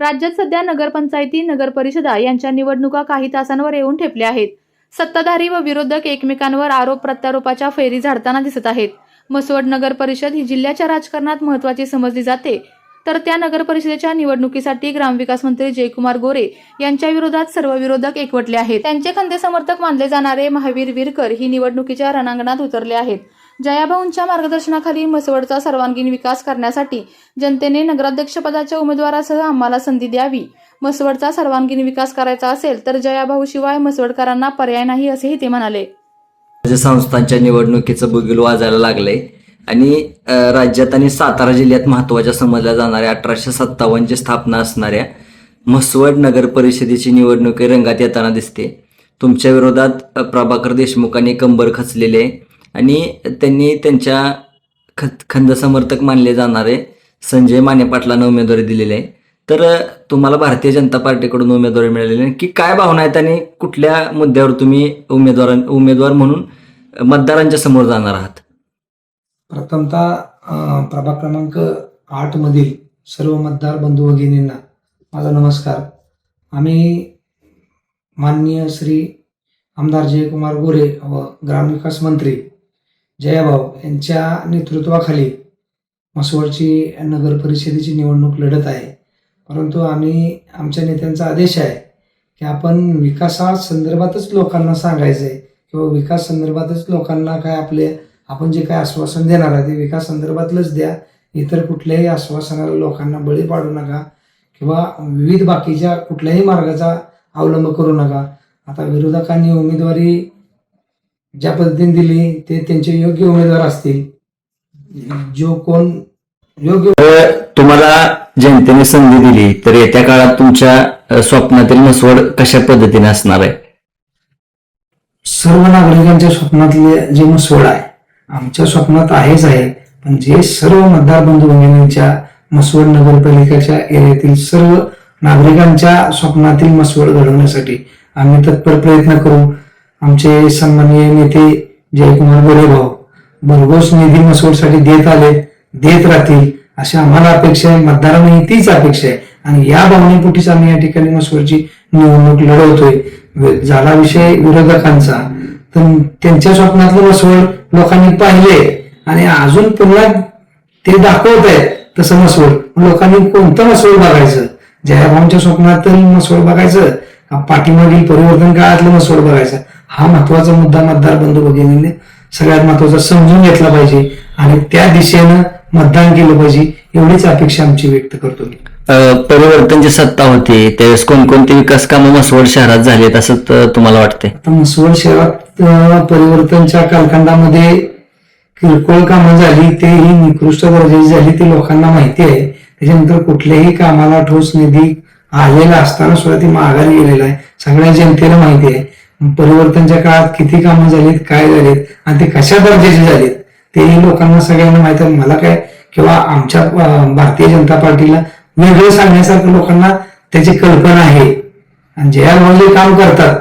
राज्यात सध्या नगरपंचायती नगरपरिषदा यांच्या निवडणुका काही तासांवर येऊन ठेपल्या आहेत. सत्ताधारी व विरोधक एकमेकांवर आरोप प्रत्यारोपाच्या फेरी झाडताना दिसत आहेत. मसवड नगर परिषद ही जिल्ह्याच्या राजकारणात महत्वाची समजली जाते. तर त्या नगर परिषदेच्या निवडणुकीसाठी ग्रामविकास मंत्री जयकुमार गोरे यांच्या विरोधात सर्व विरोधक एकवटले आहेत. त्यांचे खंदे समर्थक मानले जाणारे महावीर विरकर ही निवडणुकीच्या रणांगणात उतरले आहेत. जयाभाऊंच्या मार्गदर्शनाखाली म्हसवडचा सर्वांगीण विकास करण्यासाठी जनतेने नगराध्यक्षपदाच्या उमेदवारासह आम्हाला संधी द्यावी. म्हसवडचा सर्वांगीण विकास करायचा असेल तर जयाभाऊ शिवाय म्हसवडकरांना पर्याय नाही असेही ते म्हणाले. संस्थांच्या निवडणुकीचं बुगिल वाजायला लागले आणि राज्यात आणि सातारा जिल्ह्यात महत्त्वाच्या समजल्या जाणाऱ्या अठराशे सत्तावन्नची स्थापना असणाऱ्या म्हसवड नगर परिषदेची निवडणूक रंगात येताना दिसते. तुमच्या विरोधात प्रभाकर देशमुखांनी कंबर खचलेले आहे आणि त्यांनी त्यांच्या ख खंद समर्थक मानले जाणारे संजय माने पाटलांना उमेदवारी दिलेली आहे. तर तुम्हाला भारतीय जनता पार्टीकडून उमेदवारी मिळालेली आहे. की काय भावना आहेत आणि कुठल्या मुद्द्यावर तुम्ही उमेदवार उमेदवार म्हणून मतदारांच्या समोर जाणार आहात? प्रथमतः प्रभाग क्रमांक आठ मधील सर्व मतदार बंधू भगिनींना माझा नमस्कार. आम्ही माननीय श्री आमदार जयकुमार गोरे व ग्रामविकास मंत्री जयाभाऊ यांच्या नेतृत्वाखाली मसवडची नगर परिषदेची निवडणूक लढत आहे. परंतु आम्ही आमच्या नेत्यांचा आदेश आहे की आपण विकासा संदर्भातच लोकांना सांगायचं आहे किंवा विकास संदर्भातच लोकांना काय आपले आपण जे काय आश्वासन देणार आहे ते विकास संदर्भातलंच द्या. इतर कुठल्याही आश्वासनाला लोकांना बळी पाडू नका किंवा विविध बाकीच्या कुठल्याही मार्गाचा अवलंब करू नका. आता विरोधकांनी उमेदवारी ज्या पद्धतीने दिली ते त्यांचे योग्य उमेदवार असतील. जो कोण योग्य तर तुम्हाला जनतेने संधी दिली तर येत्या काळात तुमच्या स्वप्नातील मसवड कशा पद्धतीने असणार आहे? सर्व नागरिकांच्या स्वप्नातले जे मसवड आहे आमच्या स्वप्नात आहेच आहे पण जे सर्व मतदार बंधू भगिनींच्या मसवड नगरपालिकेच्या एरियातील सर्व नागरिकांच्या स्वप्नातील मसवड घडवण्यासाठी आम्ही तत्पर प्रयत्न करू. आमचे सन्माननीय नेते जयकुमार गोरे भाऊ भरघोस निधी मसवडसाठी देत आले देत राहतील अशी आम्हाला अपेक्षा आहे मतदारांनाही तीच अपेक्षा आहे. आणि या भावनेपोटीच आम्ही या ठिकाणी मसूरची निवडणूक लढवतोय. झाला विषय विरोधकांचा. तर त्यांच्या स्वप्नातलं मसवड लोकांनी पाहिले आणि अजून पुन्हा ते दाखवत आहेत तसं मसवड लोकांनी कोणतं मसवड बघायचं? जयाभाऊंच्या स्वप्नातलं मसवड बघायचं? का पाठीमागील परिवर्तन काळातलं मसवड बघायचं? हा महत्त्वाचा मुद्दा मतदार बंधू भगिनींनी सगळ्यात महत्त्वाचा समजून घेतला पाहिजे आणि त्या दिशेनं मतदान केलं पाहिजे एवढीच अपेक्षा आमची व्यक्त करतो मी. परिवर्तनची सत्ता होती त्यावेळेस कोणकोणती विकास कामं मसवड शहरात झालीत असं तुम्हाला वाटतंय? आता मसवड शहरात परिवर्तनच्या कालखंडामध्ये किरकोळ कामं झाली ते ही निकृष्ट दर्जाची झाली ते लोकांना माहिती आहे. त्याच्यानंतर कुठल्याही कामाला ठोस निधी आलेला असताना सुद्धा ती माघारी गेलेला आहे. सगळ्या जनतेला माहिती आहे. परिवर्तनच्या काळात किती कामं झालीत काय झालीत आणि ते कशा दर्जाची झालीत तेही लोकांना सगळ्यांना माहिती आहे. मला काय किंवा आमच्या भारतीय जनता पार्टीला वेगळं सांगण्यासारखं लोकांना त्याची कल्पना आहे. आणि जे जे काम करतात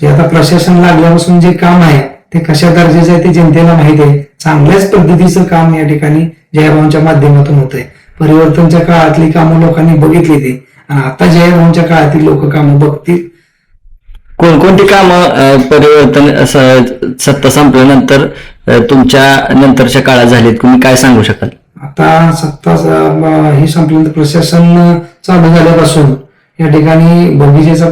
जे आता प्रशासन लागल्यापासून जे काम आहे ते कशा दर्जाचे आहे ते जनतेला माहिती आहे. चांगल्याच पद्धतीचं काम या ठिकाणी जयभाऊंच्या माध्यमातून होत आहे. परिवर्तनच्या काळातली कामं लोकांनी बघितली ती. आणि आता जयभाऊंच्या काळातील लोक कामं बघतील. कोणकोणती कामं परिवर्तन सत्ता संपल्यानंतर तुमच्या नंतरच्या काळात झालीत? तुम्ही काय सांगू शकाल? आता सत्ता ही संपल्यानंतर प्रशासन चालू झाल्यापासून या ठिकाणी बगीचेचा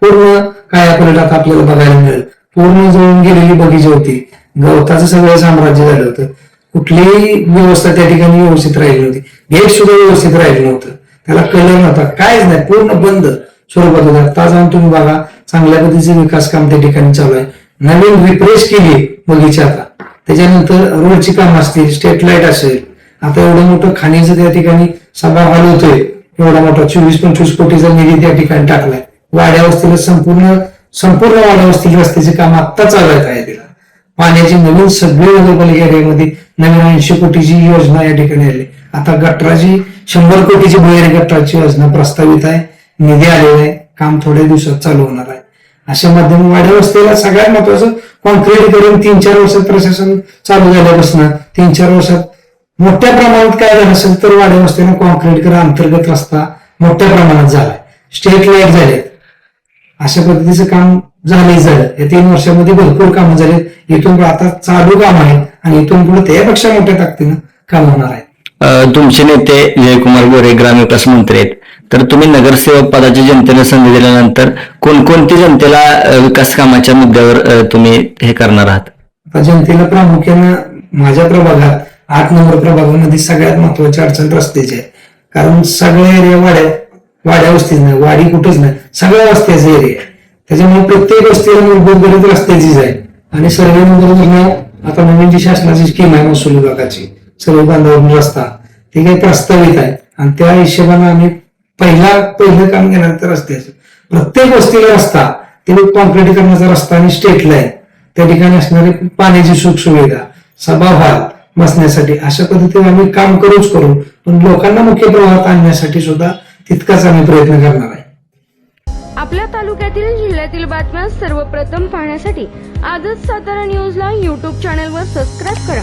पूर्ण कायापलट आता आपल्याला बघायला मिळेल. पूर्ण जळून गेलेली बगीचे होती. गवताचं सगळं साम्राज्य झालं होतं. कुठलीही व्यवस्था त्या ठिकाणी व्यवस्थित राहिली नव्हती. गेट सुद्धा व्यवस्थित राहिलं नव्हतं. त्याला कलर नव्हता. काहीच नाही. पूर्ण बंद स्वरूपात होतं. आता जाऊन तुम्ही बघा. चांगल्या पद्धतीचे विकास काम त्या ठिकाणी चालू आहे. नवीन रिफ्रेश केली बगीचा आता. त्याच्यानंतर रोडची कामं असतील स्ट्रीट लाइट असेल. आता एवढं मोठं खाण्याचं त्या ठिकाणी सभा हॉल होतोय. एवढा मोठा चोवीस पंचवीस कोटीचा निधी त्या ठिकाणी टाकलाय. वाड्या वस्तीला संपूर्ण संपूर्ण वाड्या वस्तीला रस्त्याचे काम आत्ता चालू आहे तिला पाण्याची नवीन सगळी नगरपालिका एरियामध्ये नवीन ऐंशी कोटीची योजना या ठिकाणी आली. आता गटराची शंभर कोटीची भुयारी गटराची योजना प्रस्तावित आहे. निधी आलेला आहे. काम थोड्या दिवसात चालू होणार आहे. अशा माध्यम वाड्या वस्तीला सगळ्यात महत्वाचं कॉन्क्रीट करून तीन चार वर्षात प्रशासन चालू झाल्यापासून तीन चार वर्षात मोठ्या प्रमाणात काय झालं असेल तर वाड्या वस्तीनं कॉन्क्रीट करा अंतर्गत रस्ता मोठ्या प्रमाणात झालाय स्टेट लाइट झाले अशा पद्धतीचं काम झालंय झालं या तीन वर्षामध्ये भरपूर कामं झालेत. इथून आता चालू काम आहेत आणि इथून पुढे त्यापेक्षा मोठ्या ताकदीनं काम होणार आहे. तुमचे नेते जयकुमार गोरे ग्रामविकास मंत्री आहेत. तर तुम्ही नगरसेवक पदाची जनतेला संधी दिल्यानंतर कोणकोणती जनतेला विकास कामाच्या मुद्द्यावर तुम्ही हे करणार आहात? जनतेला प्रामुख्यानं माझ्या प्रभागात आठ नंबर प्रभागामध्ये सगळ्यात महत्वाची अडचण रस्त्याची आहे. कारण सगळ्या एरिया वाड्या वाड्या वस्तीच नाही वाडी कुठेच नाही. सगळ्या वस्त्याचा एरिया त्याच्यामुळे प्रत्येक वस्तीला मूलभूत गरज रस्त्याचीच आहे. आणि सर्वे नंबर आता नवीन जी शासनाची स्कीम आहे महसूल विभागाची सर्व बांधवांनी रस्ता ते काही प्रस्तावित आहे आणि त्या हिशोबाने आम्ही पहिला पहिलं काम घेणार तर रस्त्याचं प्रत्येक वस्तीला रस्ता ते कॉन्क्रिटीकरणाचा रस्ता आणि स्टेट लाईन त्या ठिकाणी असणारी पाण्याची सुख सुविधा सभाभाग बसण्यासाठी अशा पद्धतीने आम्ही काम करूच करू. पण लोकांना मुख्य प्रवाहात आणण्यासाठी सुद्धा तितकाच आम्ही प्रयत्न करणार आहे. आपल्या तालुक्यातील जिल्ह्यातील बातम्या सर्वप्रथम पाहण्यासाठी आजच सातारा न्यूजला युट्यूब चॅनलवर सबस्क्राईब करा.